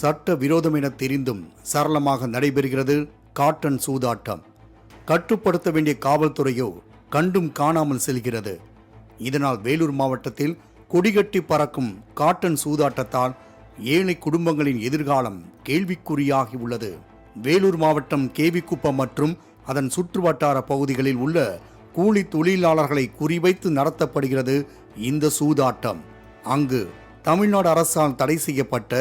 சட்ட விரோதம் என தெரிந்தும் சரளமாக நடைபெறுகிறது காட்டன் சூதாட்டம். கட்டுப்படுத்த வேண்டிய காவல்துறையோ கண்டும் காணாமல் செல்கிறது. இதனால் வேலூர் மாவட்டத்தில் கொடிகட்டி பறக்கும் காட்டன் சூதாட்டத்தால் ஏழை குடும்பங்களின் எதிர்காலம் கேள்விக்குறியாகி உள்ளது. வேலூர் மாவட்டம் கேவிக்குப்பம் மற்றும் அதன் சுற்றுவட்டார பகுதிகளில் உள்ள கூலி தொழிலாளர்களை குறிவைத்து நடத்தப்படுகிறது இந்த சூதாட்டம். அங்கு தமிழ்நாடு அரசால் தடை செய்யப்பட்ட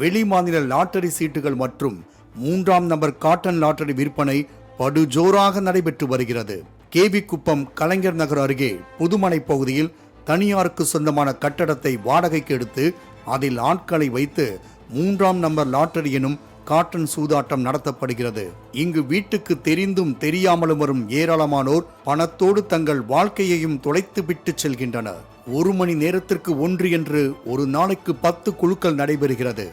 வெளிமாநில லாட்டரி சீட்டுகள் மற்றும் மூன்றாம் நம்பர் காட்டன் லாட்டரி விற்பனை படுஜோராக நடைபெற்று வருகிறது. கேவி குப்பம் கலைஞர் நகர் அருகே புதுமனை பகுதியில் தனியாருக்கு சொந்தமான கட்டடத்தை வாடகைக்கு எடுத்து அதில் ஆட்களை வைத்து மூன்றாம் நம்பர் லாட்டரி எனும் காட்டன் சூதாட்டம் நடத்தப்படுகிறது. இங்கு வீட்டுக்கு தெரிந்தும் தெரியாமலும் வரும் ஏராளமானோர் பணத்தோடு தங்கள் வாழ்க்கையையும் தொலைத்து விட்டு செல்கின்றனர். ஒரு மணி நேரத்திற்கு ஒன்று என்று ஒரு நாளைக்கு பத்து குழுக்கள் நடைபெறுகிறது.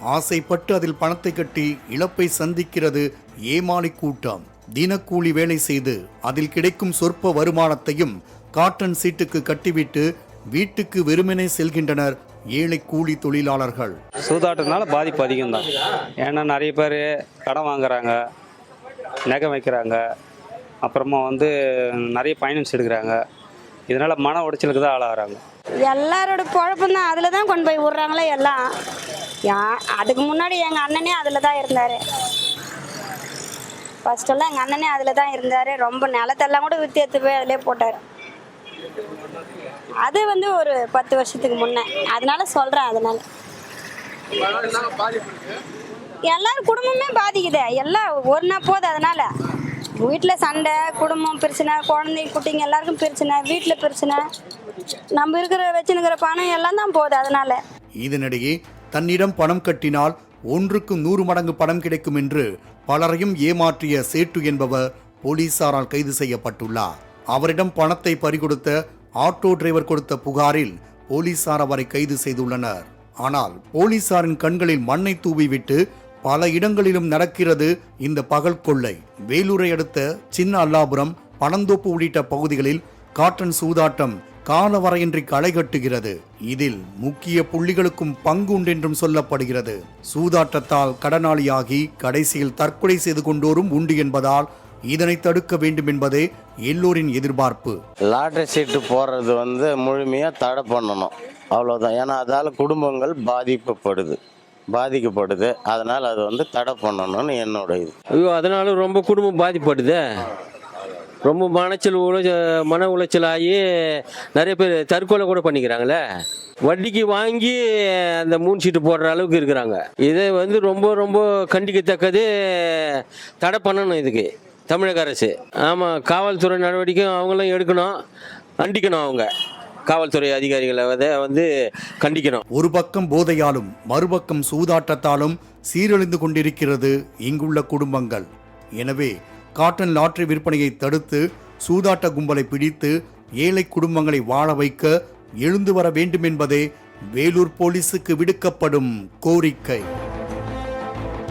ஆசைப்பட்டு அதில் பணத்தை கட்டி இழப்பை சந்திக்கிறது ஏமாளி கூட்டம். தினக்கூலி வேலை செய்து அதில் கிடைக்கும் சொற்ப வருமானத்தையும் காட்டன் சீட்டுக்கு கட்டிவிட்டு வீட்டுக்கு வெறுமனே செல்கின்றனர் ஏழை கூலி தொழிலாளர்கள். சூதாட்டத்தினால பாதிப்பு அதிகம் தான் ஏன்னா நிறைய பேர் கடன் வாங்குறாங்க நகை வைக்கிறாங்க அப்புறமா வந்து நிறைய ஃபைனான்ஸ் எடுக்கிறாங்க. இதனால் மன உடைச்சலுக்கு தான் ஆளாகிறாங்க. எல்லாரோட குழப்பம் தான் அதில் தான் கொண்டு போய் விட்றாங்களே எல்லாம். யா அதுக்கு முன்னாடி எங்கள் அண்ணனே அதில் தான் இருந்தார். ஃபஸ்ட்டெல்லாம் எங்கள் அண்ணனே அதில் தான் இருந்தார். ரொம்ப நிலத்தெல்லாம் கூட விற்று எடுத்து போய் அதிலே போட்டார். அது வந்து ஒரு பத்து வருஷத்துக்கு முன்னே. அதனால சொல்கிறேன் அதனால. எல்லாரும் குடும்பமே பாதிக்குதே. எல்லாம் ஒன்றா போகுது அதனால. வீட்டில் சண்டை குடும்பம் பிரச்சனை குழந்தை குட்டிங்க எல்லாருக்கும் பிரச்சனை வீட்டில் பிரச்சனை. நம்ம இருக்கிற வச்சுனுக்கிற பணம் எல்லாம் தான் போகுது அதனால. இதனிடையே தன்னிடம் பணம் கட்டினால் ஒன்றுக்கு நூறு மடங்கு பணம் கிடைக்கும் என்று பலரையும் ஏமாற்றிய சேட்டு என்பவர் போலீசாரால் கைது செய்யப்பட்டுள்ளார். அவரிடம் பணத்தை பறிகொடுத்த ஆட்டோ டிரைவர் கொடுத்த புகாரில் போலீசார் அவரை கைது செய்துள்ளனர். ஆனால் போலீசாரின் கண்களில் மண்ணை தூவிவிட்டு பல இடங்களிலும் நடக்கிறது இந்த பகல் கொள்ளை. வேலூரை அடுத்த சின்ன அல்லாபுரம் பனந்தோப்பு உள்ளிட்ட பகுதிகளில் காட்டன் சூதாட்டம் காலவரையின்றி களை கட்டுகிறது. இதில் முக்கிய புள்ளிகளுக்கும் பங்கு உண்டென்றும் சொல்லப்படுகிறது. சூதாட்டத்தால் கடனாளியாகி கடைசியில் தற்கொலை செய்து கொண்டோரும் உண்டு என்பதால் இதனை தடுக்க வேண்டும் என்பதே எல்லோரின் எதிர்பார்ப்பு. லாட்டரி சீட்டு போடுறது வந்து முழுமையாக தடை பண்ணணும். அவ்வளோதான் ஏன்னா அதால் குடும்பங்கள் பாதிக்கப்படுது. பாதிக்கப்படுது. அதனால் அது வந்து தடை பண்ணணும்னு என்னோட இது ஐயோ அதனால ரொம்ப குடும்பம் பாதிப்படுதே ரொம்ப மனச்சல் உளைச்ச மன உளைச்சல் ஆகி நிறைய பேர் தற்கொலை கூட பண்ணிக்கிறாங்களே. வட்டிக்கு வாங்கி அந்த மூணு சீட்டு போடுற அளவுக்கு இருக்கிறாங்க. இதை வந்து ரொம்ப ரொம்ப கண்டிக்கத்தக்கது தடை பண்ணணும் இதுக்கு. தமிழக அரசு. ஆமாம் காவல்துறை நடவடிக்கை அவங்களும் எடுக்கணும். கண்டிக்கணும் அவங்க. காவல்துறை அதிகாரிகளை வந்து வந்து கண்டிக்கணும். ஒரு பக்கம் போதையாலும் மறுபக்கம் சூதாட்டத்தாலும் சீரழிந்து கொண்டிருக்கிறது இங்குள்ள குடும்பங்கள். எனவே காட்டன் லாட்டரி விற்பனையை தடுத்து சூதாட்ட கும்பலை பிடித்து ஏழை குடும்பங்களை வாழ வைக்க எழுந்து வர வேண்டும் என்பதே வேலூர் போலீஸுக்கு விடுக்கப்படும் கோரிக்கை.